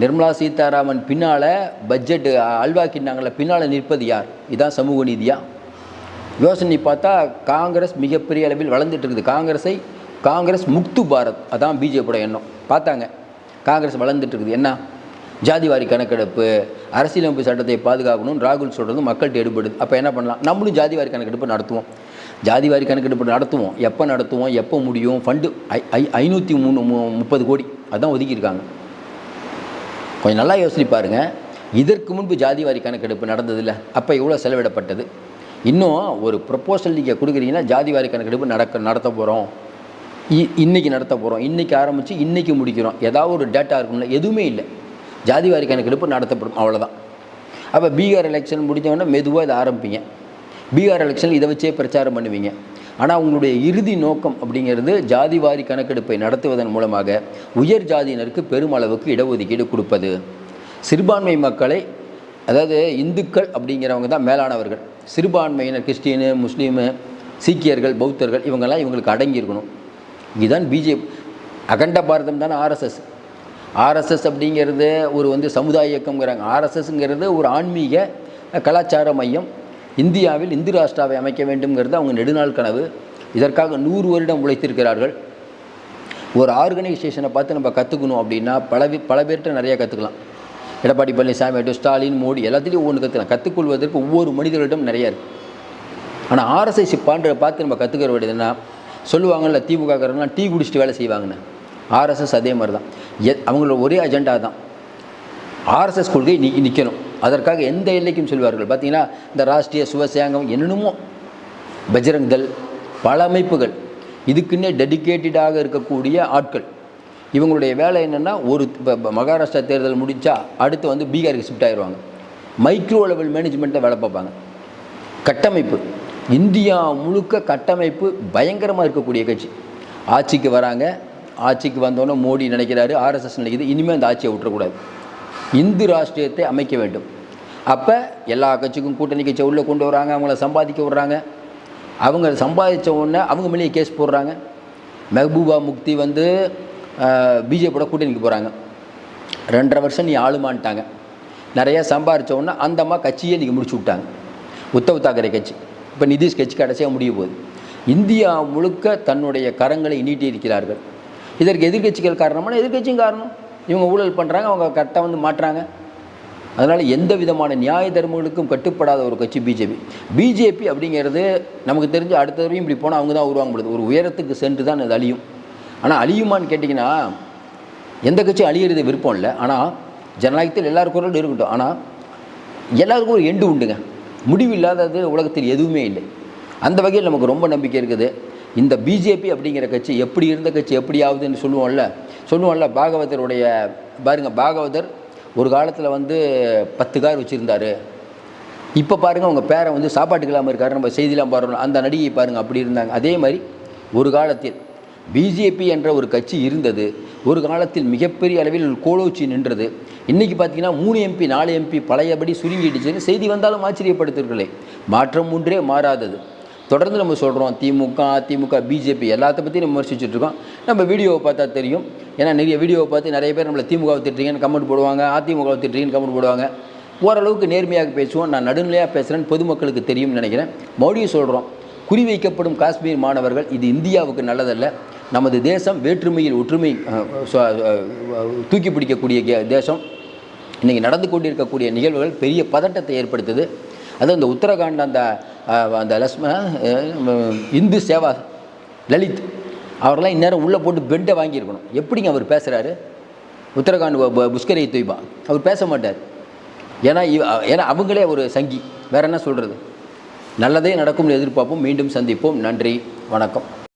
நிர்மலா சீதாராமன் பின்னால் பட்ஜெட்டு அல்வா கிண்ணாங்கள பின்னால் நிற்பது யார்? இதான் சமூக நீதியா? யோசனை பார்த்தா காங்கிரஸ் மிகப்பெரிய அளவில் வளர்ந்துட்டு இருக்குது. காங்கிரஸை காங்கிரஸ் முக்து பாரத். அதான் பிஜேபியோட எண்ணம். பார்த்தாங்க. காங்கிரஸ் வளர்ந்துட்டு இருக்குது. என்ன? ஜாதிவாரி கணக்கெடுப்பு அரசியலமைப்பு சட்டத்தை பாதுகாக்கணும்னு ராகுல் சொல்கிறது மக்கள்கிட்ட எடுபடுது அப்போ என்ன பண்ணலாம்? நம்மளும் ஜாதிவாரி கணக்கெடுப்பு நடத்துவோம். ஜாதிவாரி கணக்கெடுப்பு நடத்துவோம். எப்போ நடத்துவோம்? எப்போ முடியும்? ஃபண்டு ஐ ஐ ஐநூற்றி மூணு மு- முப்பது கோடி. அதான் ஒதுக்கியிருக்காங்க. கொஞ்சம் நல்லா யோசனை பாருங்கள் இதற்கு முன்பு ஜாதிவாரி கணக்கெடுப்பு நடந்ததில்ல. அப்போ எவ்வளோ செலவிடப்பட்டது? இன்னும் ஒரு ப்ரப்போசல் நீங்கள் கொடுக்குறீங்கன்னா ஜாதிவாரி கணக்கெடுப்பு நடக்க நடத்த போகிறோம் இன்னைக்கு நடத்த போகிறோம் இன்றைக்கி ஆரம்பித்து இன்றைக்கி முடிக்கிறோம். ஏதாவது ஒரு டேட்டா இருக்கும்ல எதுவுமே இல்லை. ஜாதிவாரி கணக்கெடுப்பு நடத்தப்படும் அவ்வளோதான் அப்போ பீகார் எலெக்ஷன் முடிஞ்சவொடனே மெதுவாக இதை ஆரம்பிப்பீங்க. பீகார் எலெக்ஷன் இதை வச்சே பிரச்சாரம் பண்ணுவீங்க. ஆனால் உங்களுடைய இறுதி நோக்கம் அப்படிங்கிறது ஜாதிவாரி கணக்கெடுப்பை நடத்துவதன் மூலமாக உயர் ஜாதியினருக்கு பெருமளவுக்கு இடஒதுக்கீடு கொடுப்பது. சிறுபான்மை மக்களை அதாவது இந்துக்கள் அப்படிங்கிறவங்க தான் மேலானவர்கள். சிறுபான்மையினர் கிறிஸ்டினு முஸ்லீமு சீக்கியர்கள் பௌத்தர்கள் இவங்கெல்லாம் இவங்களுக்கு அடங்கியிருக்கணும் இதுதான் பிஜேபி அகண்ட பாரதம் தானே ஆர்எஸ்எஸ் ஆர்எஸ்எஸ் அப்படிங்கிறது ஒரு வந்து சமுதாய இயக்கம்ங்கிறாங்க. ஆர்எஸ்எஸ்ங்கிறது ஒரு ஆன்மீக கலாச்சார மையம். இந்தியாவில் இந்து ராஷ்டிராவை அமைக்க வேண்டும்ங்கிறது அவங்க நெடுநாள் கனவு. இதற்காக நூறு வருடம் உழைத்திருக்கிறார்கள். ஒரு ஆர்கனைசேஷனை பார்த்து நம்ம கற்றுக்கணும் அப்படின்னா பல பல பேர்கிட்ட நிறையா கற்றுக்கலாம் எடப்பாடி பழனிசாமி ஆகட்டும் ஸ்டாலின் மோடி எல்லாத்துலேயும் ஒவ்வொன்று கற்றுக்கலாம் கற்றுக்கொள்வதற்கு ஒவ்வொரு மனிதர்களிடம் நிறையா இருக்குது ஆனால் ஆர்எஸ்எஸ் பாண்டரை பார்த்து நம்ம கற்றுக்கிற வேண்டியதுன்னா சொல்லுவாங்கல்ல திமுகக்காரங்களாம் டீ குடிச்சிட்டு வேலை செய்வாங்கன்னு. ஆர்எஸ்எஸ் அதே மாதிரி தான் எ அவங்களோட ஒரே அஜெண்டா தான் ஆர்எஸ்எஸ் கொள்கை நி நிற்கணும் அதற்காக எந்த எல்லைக்கும் செல்வார்கள்? பார்த்தீங்கன்னா இந்த ராஷ்ட்ரிய சுவசேங்கம் என்னென்னமோ பஜ்ரங் பல அமைப்புகள். இதுக்குன்னே டெடிகேட்டடாக இருக்கக்கூடிய ஆட்கள். இவங்களுடைய வேலை என்னென்னா ஒரு இப்போ மகாராஷ்டிரா தேர்தல் முடித்தா அடுத்து வந்து பீகாருக்கு ஷிஃப்ட் ஆயிடுவாங்க மைக்ரோ லெவல் மேனேஜ்மெண்ட்டை வேலை பார்ப்பாங்க. கட்டமைப்பு. இந்தியா முழுக்க கட்டமைப்பு பயங்கரமாக இருக்கக்கூடிய கட்சி. ஆட்சிக்கு வராங்க. ஆட்சிக்கு வந்தோன்னே மோடி நினைக்கிறாரு ஆர்எஸ்எஸ் நினைக்கிறது இனிமேல் அந்த ஆட்சியை விட்டுறக்கூடாது. இந்து ராஷ்டிரியத்தை அமைக்க வேண்டும். அப்போ எல்லா கட்சிக்கும் கூட்டணி கட்சியை உள்ளே கொண்டு வராங்க அவங்கள சம்பாதிக்க விடுறாங்க. அவங்க சம்பாதிச்ச உடனே அவங்க மேலேயே கேஸ் போடுறாங்க. மெஹபூபா முக்தி வந்து பிஜேபியோட கூட்டணிக்கு போகிறாங்க ரெண்டரை வருஷம் நீ ஆளுமான்ட்டாங்க. நிறையா சம்பாரிச்ச உடனே அந்த அம்மா கட்சியே இன்றைக்கி முடிச்சு விட்டாங்க. உத்தவ் தாக்கரே கட்சி. இப்போ நிதிஷ் கட்சி கடைசியாக முடிய போகுது. இந்தியா முழுக்க தன்னுடைய கரங்களை நீட்டி இருக்கிறார்கள் இதற்கு எதிர்கட்சிகள் காரணமான எதிர்கட்சியும் காரணம். இவங்க ஊழல் பண்ணுறாங்க அவங்க கரெக்டாக வந்து மாட்டுறாங்க. அதனால் எந்த விதமான நியாய தர்மங்களுக்கும் கட்டுப்படாத ஒரு கட்சி பிஜேபி பிஜேபி அப்படிங்கிறது நமக்கு தெரிஞ்சு அடுத்த தடவையும் இப்படி போனால் அவங்க தான் உருவாங்க முடியுது ஒரு உயரத்துக்கு சென்று தான் அது அழியும். ஆனால் அழியுமான்னு கேட்டிங்கன்னா எந்த கட்சியும் அழியிறது விருப்பம் இல்லை. ஆனால் ஜனநாயகத்தில் எல்லாருக்கும் குரலும் இருக்கட்டும். ஆனால் எல்லாருக்கும் ஒரு எண்டு உண்டுங்க. முடிவு இல்லாதது உலகத்தில் எதுவுமே இல்லை. அந்த வகையில் நமக்கு ரொம்ப நம்பிக்கை இருக்குது. இந்த பிஜேபி அப்படிங்கிற கட்சி எப்படி இருந்த கட்சி எப்படி ஆகுதுன்னு சொல்லுவோம்ல சொல்லுவோம்ல பாகவதருடைய பாருங்க பாகவதர் ஒரு காலத்தில் வந்து பத்து கார் வச்சுருந்தார். இப்போ பாருங்கள் அவங்க பேரை வந்து சாப்பாட்டுக்கு இல்லாமல் இருக்காரு நம்ம செய்திலாம் பாருங்கள் அந்த நடிகை பாருங்கள் அப்படி இருந்தாங்க. அதே மாதிரி ஒரு காலத்தில் பிஜேபி என்ற ஒரு கட்சி இருந்தது. ஒரு காலத்தில் மிகப்பெரிய அளவில் கோலோச்சி நின்றது. இன்றைக்கி பார்த்தீங்கன்னா மூணு எம்பி நாலு எம்பி பழையபடி சுருங்கிடுச்சுன்னு செய்தி வந்தாலும் ஆச்சரியப்படுத்தீர்களே மாற்றம் ஒன்றே மாறாதது. தொடர்ந்து நம்ம சொல்கிறோம் திமுக அதிமுக பிஜேபி எல்லாத்த பற்றி நம்ம விமர்சிச்சிட்டுருக்கோம் நம்ம வீடியோவை பார்த்தா தெரியும். ஏன்னா நிறைய வீடியோவை பார்த்து நிறைய பேர் நம்மளை திமுகவை திட்டுறீங்கன்னு கமெண்ட் போடுவாங்க அதிமுகவை திட்டுறீங்கன்னு கமெண்ட் போடுவாங்க. ஓரளவுக்கு நேர்மையாக பேசுவோம் நான் நடுநிலையாக பேசுகிறேன்னு பொதுமக்களுக்கு தெரியும்னு நினைக்கிறேன். மறுபடியும் சொல்கிறோம் குறிவைக்கப்படும் காஷ்மீர் மாணவர்கள் இது இந்தியாவுக்கு நல்லதல்ல. நமது தேசம் வேற்றுமையில் ஒற்றுமை தூக்கி பிடிக்கக்கூடிய கே- தேசம். இன்றைக்கி நடந்து கொண்டிருக்கக்கூடிய நிகழ்வுகள் பெரிய பதட்டத்தை ஏற்படுத்துது. அது இந்த உத்தரகாண்ட் அந்த அந்த லக்ஷ்ம இந்து சேவா லலித் அவரெல்லாம் இந்நேரம் உள்ளே போட்டு பெண்டை வாங்கியிருக்கணும். எப்படிங்க அவர் பேசுகிறாரு உத்தரகாண்ட் புஷ்கரையை பு- புஷ்கரை அவர் பேச மாட்டார். ஏன்னா இவ- ஏன்னா அவங்களே ஒரு சங்கி. வேற என்ன சொல்கிறது நல்லதே நடக்கும்னு எதிர்பார்ப்போம். மீண்டும் சந்திப்போம். நன்றி. வணக்கம்.